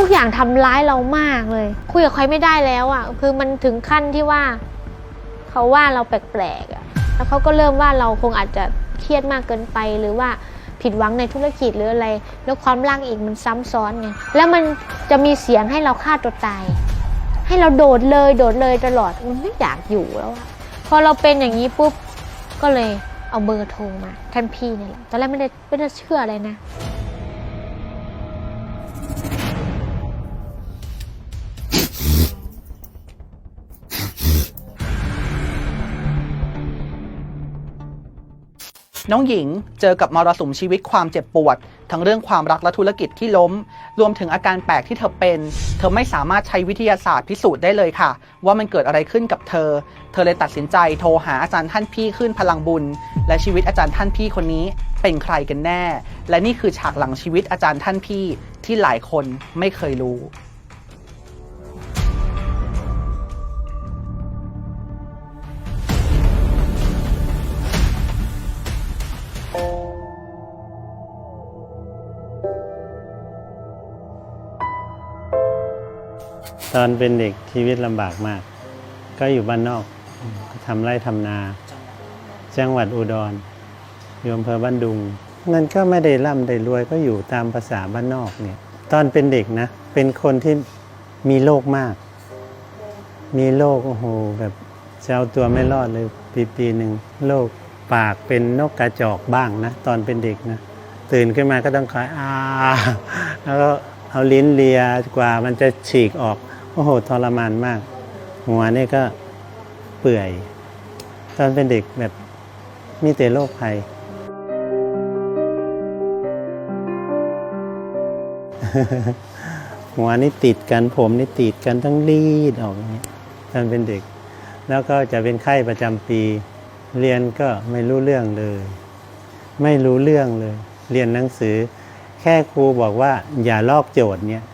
ทุกอย่างทำร้ายเรามากเลย คุยกับใครไม่ได้แล้วอะ่ะ คือมันถึงขั้นที่ว่า เขาว่าเราแปลกๆอะ่ะ แล้วเขาก็เริ่มว่าเราคงอาจจะเครียดมากเกินไปหรือว่าผิดหวังในธุรกิจหรืออะไร แล้วความรักอีกมันซ้ำซ้อนไงแล้วมันจะมีเสียงให้เราฆ่าตัวตาย ให้เราโดดเลยโดดเลยตลอดมันไม่อยากอยู่แล้วพอเราเป็นอย่างนี้ปุ๊บก็เลยเอาเบอร์โทรมาท่านพี่นี่แหละตอนแรกไม่ได้ไม่ได้เชื่ออะไรนะ น้องหญิงเจอกับมรสุมชีวิตความเจ็บปวด ทั้งเรื่องความรักและธุรกิจที่ล้ม รวมถึงอาการแปลกที่เธอเป็น เธอไม่สามารถใช้วิทยาศาสตร์พิสูจน์ได้เลยค่ะ ว่ามันเกิดอะไรขึ้นกับเธอ เธอเลยตัดสินใจโทรหาอาจารย์ท่านพี่ขึ้นพลังบุญ และชีวิตอาจารย์ท่านพี่คนนี้เป็นใครกันแน่ และนี่คือฉากหลังชีวิตอาจารย์ท่านพี่ที่หลายคนไม่เคยรู้ ตอนเป็นเด็กชีวิตลำบากมาก ก็อยู่บ้านนอกทำไร่ทำนา จังหวัดอุดรอยู่อำเภอบ้านดุงมันก็ไม่ได้ร่ำได้รวยก็อยู่ตามภาษาบ้านนอกเนี่ย ตอนเป็นเด็กนะ เป็นคนที่มีโรคมาก มีโรคโอ้โหแบบจะเอาตัวไม่รอดเลยปีปีหนึ่งโรคปากเป็นนกกระจอกบ้างนะ ตอนเป็นเด็กนะ ตื่นขึ้นมาก็ต้องคอยอาแล้วก็เอาลิ้นเลียกว่ามันจะฉีกออก โอ้โหทรมานมาก หัวนี่ก็เปื่อย ตอนเป็นเด็กแบบมีแต่โรคภัย หัวนี่ติดกันผมนี่ติดกันต้องรีดออกอย่างนี้ตอนเป็นเด็ก แล้วก็จะเป็นไข้ประจำปี เรียนก็ไม่รู้เรื่องเลย ไม่รู้เรื่องเลย เรียนหนังสือ แค่ครูบอกว่าอย่าลอกโจทย์เนี่ย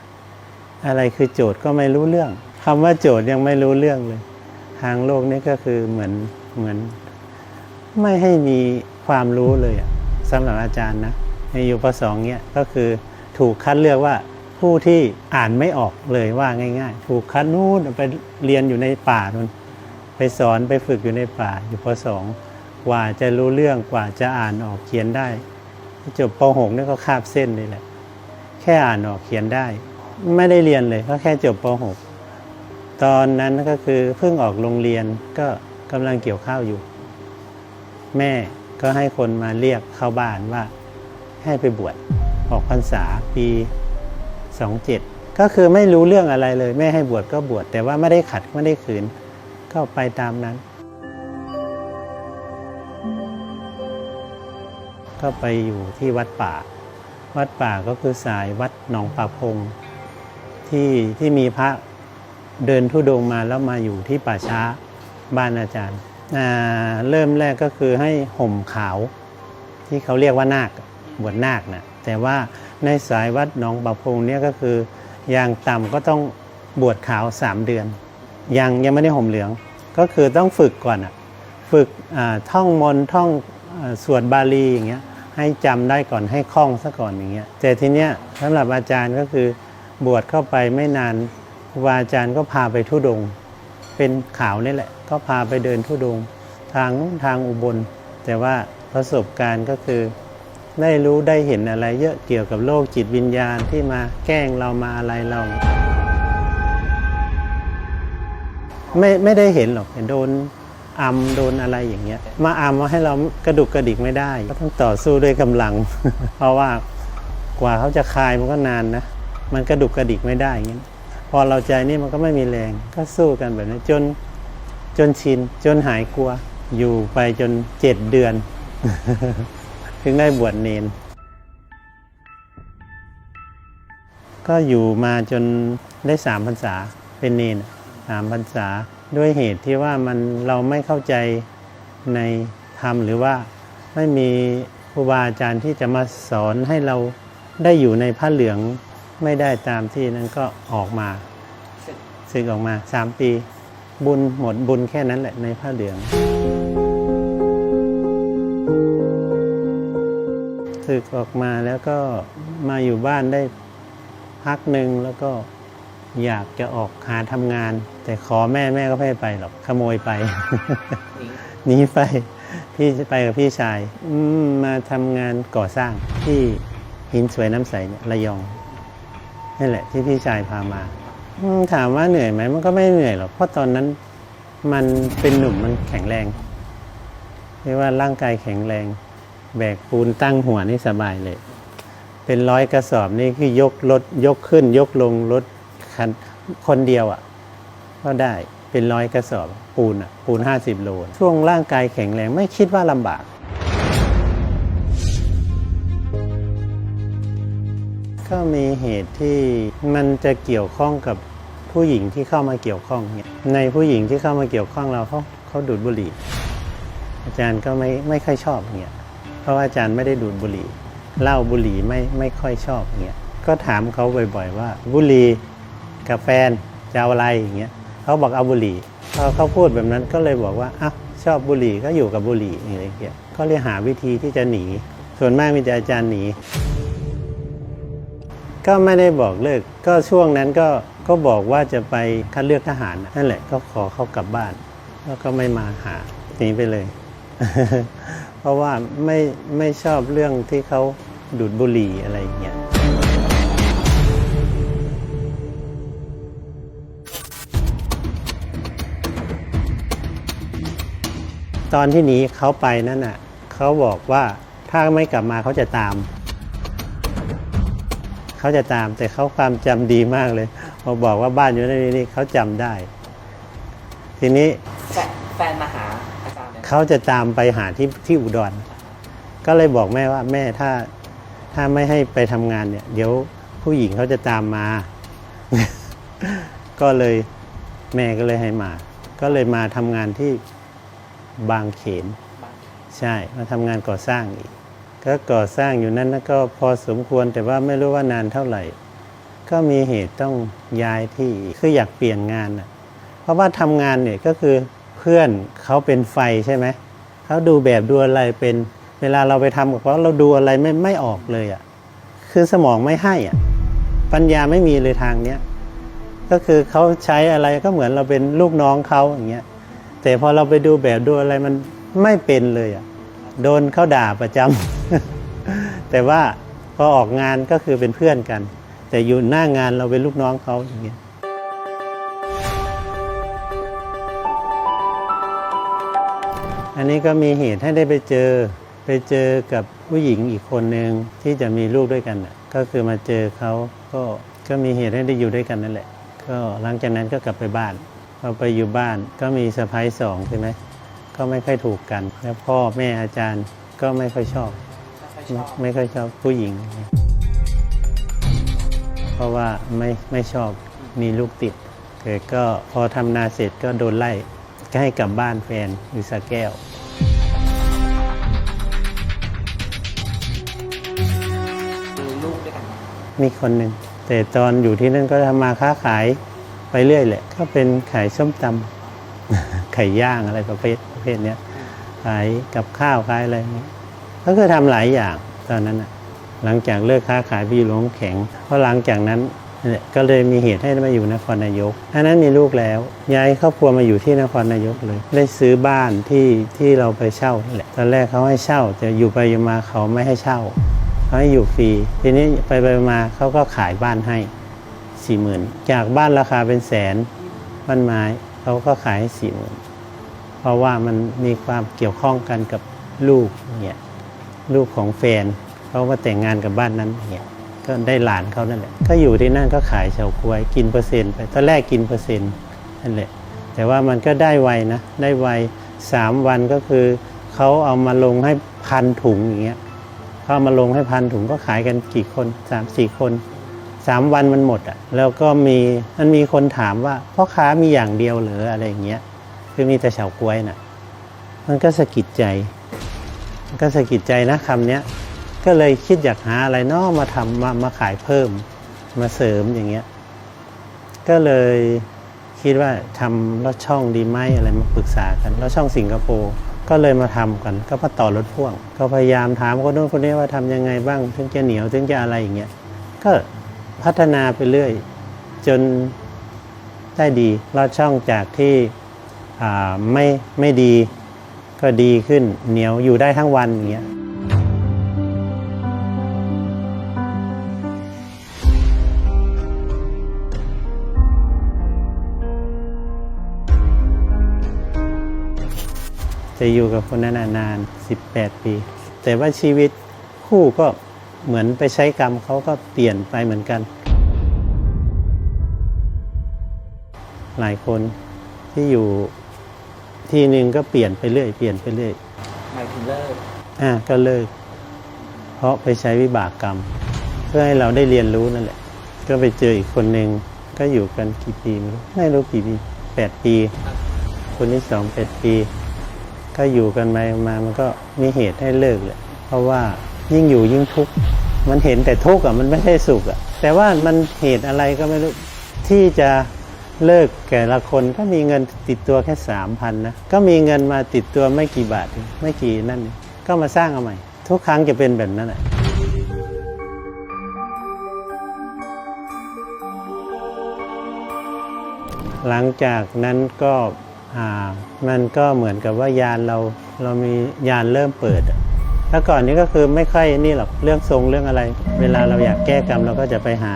อะไรคือโจทย์ก็ไม่รู้เรื่องคำว่าโจทย์ยังไม่รู้เรื่องเลย ทางโลกนี่ก็คือเหมือนเหมือน ไม่ให้มีความรู้เลยอะสำหรับอาจารย์นะในอยู่ปสองเนี่ยก็คือถูกคัดเลือกว่าผู้ที่อ่านไม่ออกเลยว่าง่าย ๆ ถูกคัดนู่นไปเรียนอยู่ในป่านู่นไปสอนไปฝึกอยู่ในป่าอยู่ปสองกว่าจะรู้เรื่องกว่าจะอ่านออกเขียนได้จบป .6 นี่ก็คาบเส้นเลยแหละ แค่อ่านออกเขียนได้ ไม่ได้เรียนเลยก็แค่จบป .6 ตอนนั้นก็คือเพิ่งออกโรงเรียนก็กำลังเกี่ยวข้าวอยู่ แม่ก็ให้คนมาเรียกเข้าบ้านว่า ให้ไปบวชออกพรรษาปี27ก็คือไม่รู้เรื่องอะไรเลย แม่ให้บวชก็บวชแต่ว่าไม่ได้ขัดไม่ได้ขืน ก็ไปตามนั้น ก็ไปอยู่ที่วัดป่า วัดป่าก็คือสายวัดหนองป่าพง ที่ที่มีพระเดินทุดงมาแล้วมาอยู่ที่ป่าช้าบ้านอาจารย์ เริ่มแรกก็คือให้ห่มขาว ที่เขาเรียกว่านาคบวชนาคนะแต่ว่าในสายวัดหนองป่าพงเนี่ยก็คืออย่างต่ำก็ต้องบวชขาวสามเดือน ยังยังไม่ได้ห่มเหลือง ก็คือต้องฝึกก่อนอะฝึกท่องมนท่องอสวดบาลีอย่างเงี้ยให้จำได้ก่อนให้คล่องซะก่อนอย่างเงี้ยแต่ทีเนี้ยสำหรับอาจารย์ก็คือ บวชเข้าไปไม่นานครูบาอาจารย์ก็พาไปทุดง เป็นขาวนี่แหละ ก็พาไปเดินทุดง ทางนู้นทางอุบล แต่ว่าประสบการณ์ก็คือ ได้รู้ได้เห็นอะไรเยอะเกี่ยวกับโลกจิตวิญญาณที่มาแกล้งเรามาอะไรเรา ไม่ไม่ได้เห็นหรอกโดนอัมโดนอะไรอย่างเงี้ย มาอัมมาให้เรากระดุกกระดิกไม่ได้ ก็ต้องต่อสู้ด้วยกำลัง เพราะว่ากว่าเขาจะคลายมันก็นานนะ มันกระดุกกระดิกไม่ได้อย่างเงี้ยพอเราใจนี่มันก็ไม่มีแรงก็สู้กันแบบนี้จนจนชินจนหายกลัว อยู่ไปจนเจ็ดเดือน ถึงได้บวชเนน ก็อยู่มาจนได้สามพรรษาเป็นเนนสามพรรษาด้วยเหตุที่ว่ามันเราไม่เข้าใจในธรรมหรือว่าไม่มีครูบาอาจารย์ที่จะมาสอนให้เราได้อยู่ในผ้าเหลือง ไม่ได้ตามที่นั้นก็ออกมาสึกออกมาสามปี บุญหมดบุญแค่นั้นแหละในผ้าเหลือง ศึกออกมาแล้วก็มาอยู่บ้านได้พพักหนึ่งแล้วก็อยากจะออกหาทำงาน แต่ขอแม่แม่ก็ไม่ให้ไปหรอกขโมยไปหนีไปพี่ไปกับพี่ชายอืมมาทำงานก่อสร้างที่หินสวยน้ำใสเนี่ยระยอง นั่นแหละที่พี่ชายพามาอืมถามว่าเหนื่อยไหมมันก็ไม่เหนื่อยหรอกเพราะตอนนั้นมันเป็นหนุ่มมันแข็งแรงเรียกว่าร่างกายแข็งแรง แบกปูนตั้งหัวนี่สบายเลย เป็นร้อยกระสอบนี่คือยกรถยกขึ้น ยกลงรถคันคนเดียวอะ่ะ ก็ได้เป็นร้อยกระสอบปูนอะ่ะปูนห้าสิบโล ช่วงร่างกายแข็งแรงไม่คิดว่าลำบาก ก็มีเหตุที่มันจะเกี่ยวข้องกับผู้หญิงที่เข้ามาเกี่ยวข้องเนี่ยในผู้หญิงที่เข้ามาเกี่ยวข้องเราเขาเขาดูดบุหรี่ อาจารย์ก็ไม่ไม่ค่อยชอบเงี้ยเพราะว่าอาจารย์ไม่ได้ดูดบุหรี่เหล้าบุหรี่ไม่ไม่ค่อยชอบเงี้ยก็ถามเขาบ่อย ๆ ว่าบุหรี่กับแฟนจะเอาอะไรอย่างเงี้ยเขาบอกเอาบุหรี่พอเขาพูดแบบนั้นก็เลยบอกว่าอ้าวชอบบุหรี่ก็อยู่กับบุหรี่อะไรอย่างเงี้ยก็เลยหาวิธีที่จะหนี ส่วนมากมีแต่อาจารย์หนี ก็ไม่ได้บอกเลิก ก็ช่วงนั้นก็ก็บอกว่าจะไปคัดเลือกทหารนั่นแหละก็ขอเขากลับบ้าน แล้วก็ไม่มาหาหนีไปเลย เพราะว่าไม่ไม่ชอบเรื่องที่เขาดูดบุหรี่อะไรอย่างเงี้ยตอนที่หนีเขาไปนั่นน่ะเขาบอกว่าถ้าไม่กลับมาเขาจะตาม เขาจะตาม แต่เขาความจำดีมากเลยพอบอกว่าบ้านอยู่ในนี้นี่เขาจำได้ ทีนี้แฟนแฟนมาหาอาจารย์เนี่ยเขาจะตามไปหาที่ที่อุดร ก็เลยบอกแม่ว่าแม่ถ้าถ้าไม่ให้ไปทำงานเนี่ย เดี๋ยวผู้หญิงเขาจะตามมา ก็เลยแม่ก็เลยให้มา ก็เลยมาทำงานที่บางเขนบ้านใช่มาทำงานก่อสร้างอีก ก็ก่อสร้างอยู่นั้นก็พอสมควรแต่ว่าไม่รู้ว่านานเท่าไหร่ ก็มีเหตุต้องย้ายที่คืออยากเปลี่ยนงานนะเพราะว่าทำงานเนี่ยก็คือเพื่อนเขาเป็นไฟใช่ไหมเขาดูแบบดูอะไรเป็นเวลาเราไปทำกับเขาเราดูอะไรไม่ไม่ออกเลยอะ่ะคือสมองไม่ให้อะ่ะปัญญาไม่มีเลยทางเนี้ยก็คือเขาใช้อะไรก็เหมือนเราเป็นลูกน้องเขาอย่างเงี้ยแต่พอเราไปดูแบบดูอะไรมันไม่เป็นเลยอะ่ะ โดนเขาด่าประจำแต่ว่าพอออกงานก็คือเป็นเพื่อนกัน แต่อยู่หน้างานเราเป็นลูกน้องเขาอย่างเงี้ยอันนี้ก็มีเหตุให้ได้ไปเจอไปเจอกับผู้หญิงอีกคนหนึ่งที่จะมีลูกด้วยกันก็คือมาเจอเขาก็ก็มีเหตุให้ได้อยู่ด้วยกันนั่นแหละ ก็หลังจากนั้นก็กลับไปบ้านพอไปอยู่บ้านก็มีสะพ้ายสองใช่ไหม ก็ไม่ค่อยถูกกัน แล้วพ่อแม่อาจารย์ก็ไม่ค่อยชอบ ไม่ค่อยชอบไม่ค่อยชอบผู้หญิง เพราะว่าไม่ไม่ชอบมีลูกติดแต่ก็พอทำนาเสร็จก็โดนไล่ก็ให้กลับบ้านแฟนอยู่สระแก้วมีลูกด้วยกันมีคนหนึ่งแต่ตอนอยู่ที่นั่นก็ทำมาค้าขายไปเรื่อยแหละ ก็เป็นขายส้มตำไข่ย่างอะไรประเภทประ เภทเนี้ยขายกับข้าวขายอะไรอย่างนี้ก็คือทำหลายอย่างตอนนั้นน่ะหลังจากเลิกค้าขายไปอยู่โรงแข็งเพราะหลังจากนั้นก็เลยมีเหตุให้มาอยู่นครนายกอันนั้นมีลูกแล้ว ย้ายครอบครัวมาอยู่ที่นครนายกเลย ได้ซื้อบ้านที่ที่เราไปเช่านั่นแหละ ตอนแรกเขาให้เช่าแต่อยู่ไปอยู่มาเขาไม่ให้เช่าเขาให้อยู่ฟรี ทีนี้ไปไปมาเขาก็ขายบ้านให้สี่หมื่นจากบ้านราคาเป็นแสนบ้านไม้เขาก็ขายให้สี่หมื่น เพราะว่ามันมีความเกี่ยวข้องกันกับลูกเนี่ยลูกของแฟนเขามาแต่งงานกับบ้านนั้นเนี่ยก็ได้หลานเขานั่นแหละก็อยู่ที่นั่นก็ขายเฉาก๊วยกินเปอร์เซ็นต์ไปตอนแรกกินเปอร์เซ็นต์นั่นแหละแต่ว่ามันก็ได้ไวนะได้ไวสามวันก็คือเขาเอามาลงให้พันถุงอย่างเงี้ยเขาเอามาลงให้พันถุงก็ขายกันกี่คนสามสี่คนสามวันมันหมดอะแล้วก็มีมันมีคนถามว่าพ่อค้ามีอย่างเดียวเหรืออะไรอย่างเงี้ย คือมีแต่เฉาก๊วยน่ะมันก็สะกิดใจ มันก็สะกิดใจนะคำเนี้ยก็เลยคิดอยากหาอะไรนอกมาทำมามาขายเพิ่มมาเสริมอย่างเงี้ย ก็เลยคิดว่าทำลอดช่องดีไหมอะไรมาปรึกษากันลอดช่องสิงคโปร์ก็เลยมาทำกันก็มาต่อรถพ่วง ก็พยายามถามคนโน้นคนนี้ว่าทำยังไงบ้าง ถึงจะเหนียวถึงจะอะไรอย่างเงี้ยก็พัฒนาไปเรื่อย จนได้ดีลอดช่องจากที่ ไม่ไม่ดีก็ดีขึ้นเหนียวอยู่ได้ทั้งวันอย่างเงี้ยจะอยู่กับคนนั้นนะนาน 18 ปี แต่ว่าชีวิตคู่ก็เหมือนไปใช้กรรมเขาก็เปลี่ยนไปเหมือนกัน หลายคนที่อยู่ ที่หนึ่งก็เปลี่ยนไปเรื่อยเปลี่ยนไปเรื่อยหมายถึงเลิกอะก็เลิก เพราะไปใช้วิบากกรรม เพื่อให้เราได้เรียนรู้นั่นแหละ ก็ไปเจออีกคนหนึ่งก็อยู่กันกี่ปีไม่รู้ไม่รู้กี่ปีแปดปี คนที่สองแปดปี ก็อยู่กันไปมามันก็มีเหตุให้เลิกเลยเพราะว่ายิ่งอยู่ยิ่งทุกข์มันเห็นแต่ทุกข์อะมันไม่ใช่สุขอะแต่ว่ามันเหตุอะไรก็ไม่รู้ที่จะ เลิกแก่ละคนก็มีเงินติดตัวแค่สามพันนะ ก็มีเงินมาติดตัวไม่กี่บาท ไม่กี่นั่น ก็มาสร้างเอาใหม่ ทุกครั้งจะเป็นแบบนั้นแหละหลังจากนั้นก็อ่ามันก็เหมือนกับว่ายานเราเรามียานเริ่มเปิดถ้าก่อนนี้ก็คือไม่ค่อยนี่หรอกเรื่องทรงเรื่องอะไร เวลาเราอยากแก้กรรมเราก็จะไปหา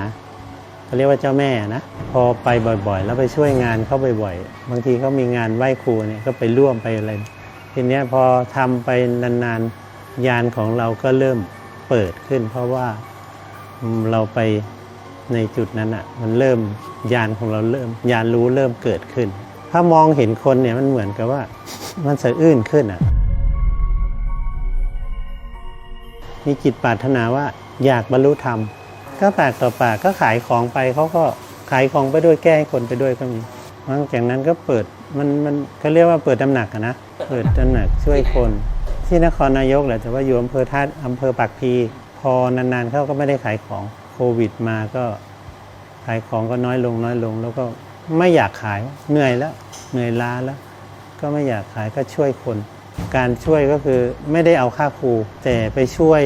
เขาเรียกว่าเจ้าแม่นะพอไปบ่อยๆ แล้วไปช่วยงานเขาบ่อยๆ บางทีเขามีงานไหว้ครูเนี่ยก็ไปร่วมไปอะไรทีเนี้ยพอทำไปนานๆยานของเราก็เริ่มเปิดขึ้น เพราะว่าเราไปในจุดนั้นอะมันเริ่มยานของเราเริ่มยานรู้เริ่มเกิดขึ้น ถ้ามองเห็นคนเนี่ยมันเหมือนกับว่ามันสะอื้นขึ้นอะมีจิตปรารถนาว่าอยากบรรลุธรรม ก็ปากต่อปากก็ขายของไปเขาก็ขายของไปด้วยแก้ให้คนไปด้วยก็มีหลังจากนั้นก็เปิดมันมันเขาเรียกว่าเปิดตำหนักนะเปิดตำหนักช่วยคนที่นครนายกแหละแต่ว่าอยู่อำเภอท่าอำเภอปากพีพอนานๆเขาก็ไม่ได้ขายของโควิดมาก็ขายของก็น้อยลงน้อยลง แล้วก็ไม่อยากขายเหนื่อยแล้วเหนื่อยล้าแล้ว ก็ไม่อยากขายก็ช่วยคน การช่วยก็คือไม่ได้เอาค่าครูแต่ไปช่วย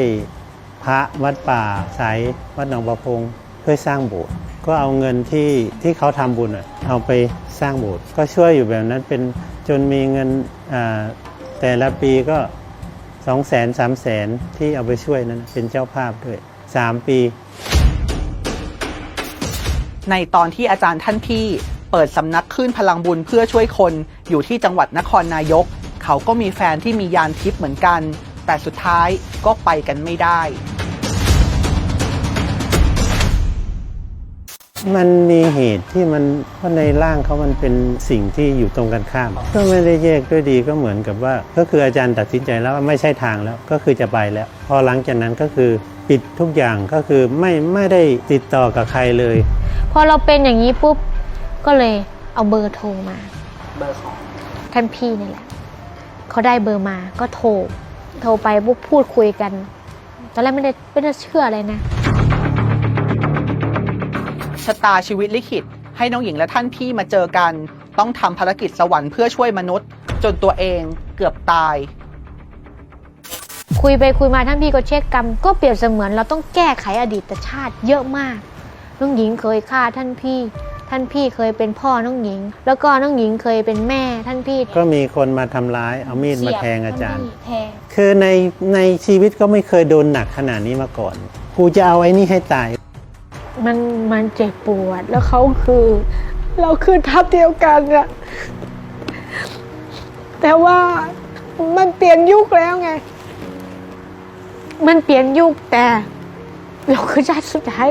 พระวัดป่าสายวัดหนองประพงเพื่อสร้างโบสถ์ก็เอาเงินที่ที่เขาทำบุญเอาไปสร้างโบสถ์ก็ช่วยอยู่แบบนั้นเป็นจนมีเงินแต่ละปีก็สองแสนสามแสนที่เอาไปช่วยนั้นเป็นเจ้าภาพด้วยสามปี ในตอนที่อาจารย์ท่านพี่เปิดสำนักคลื่นพลังบุญเพื่อช่วยคนอยู่ที่จังหวัดนครนายก เขาก็มีแฟนที่มียานทิพย์เหมือนกัน แต่สุดท้ายก็ไปกันไม่ได้ มันมีเหตุที่มันเพราะในร่างเขามันเป็นสิ่งที่อยู่ตรงกันข้าม ก็ไม่ได้แยกด้วยดีก็เหมือนกับว่า ก็คืออาจารย์ตัดสินใจแล้วว่าไม่ใช่ทางแล้วก็คือจะไปแล้ว พอหลังจากนั้นก็คือปิดทุกอย่างก็คือไม่ไม่ได้ติดต่อกับใครเลย พอเราเป็นอย่างนี้ปุ๊บก็เลยเอาเบอร์โทรมา เบอร์ของท่านพี่นี่แหละเขาได้เบอร์มาก็โทรโทรไปปุ๊บพูดคุยกัน ตอนแรกไม่ได้ไม่ได้เชื่ออะไรนะ ชะตาชีวิตลิขิต ให้น้องหญิงและท่านพี่มาเจอกัน ต้องทำภารกิจสวรรค์เพื่อช่วยมนุษย์ จนตัวเองเกือบตาย คุยไปคุยมาท่านพี่ก็เช็คกรรม ก็เปรียบเสมือนเราต้องแก้ไขอดีตชาติเยอะมาก น้องหญิงเคยฆ่าท่านพี่ ท่านพี่เคยเป็นพ่อน้องหญิง แล้วก็น้องหญิงเคยเป็นแม่ท่านพี่ก็มีคนมาทำร้ายเอามีดมาแทงอาจารย์ท่นพี่แทง คือในในชีวิตก็ไม่เคยโดนหนักขนาดนี้มาก่อนกูจะเอาไอ้นี่ให้ตาย มันมันเจ็บปวด แล้วเขาคือ เราคือทัพเดียวกันอะแต่ว่ามันเปลี่ยนยุคแล้วไง มันเปลี่ยนยุคแต่ เราคือชาติสุดท้าย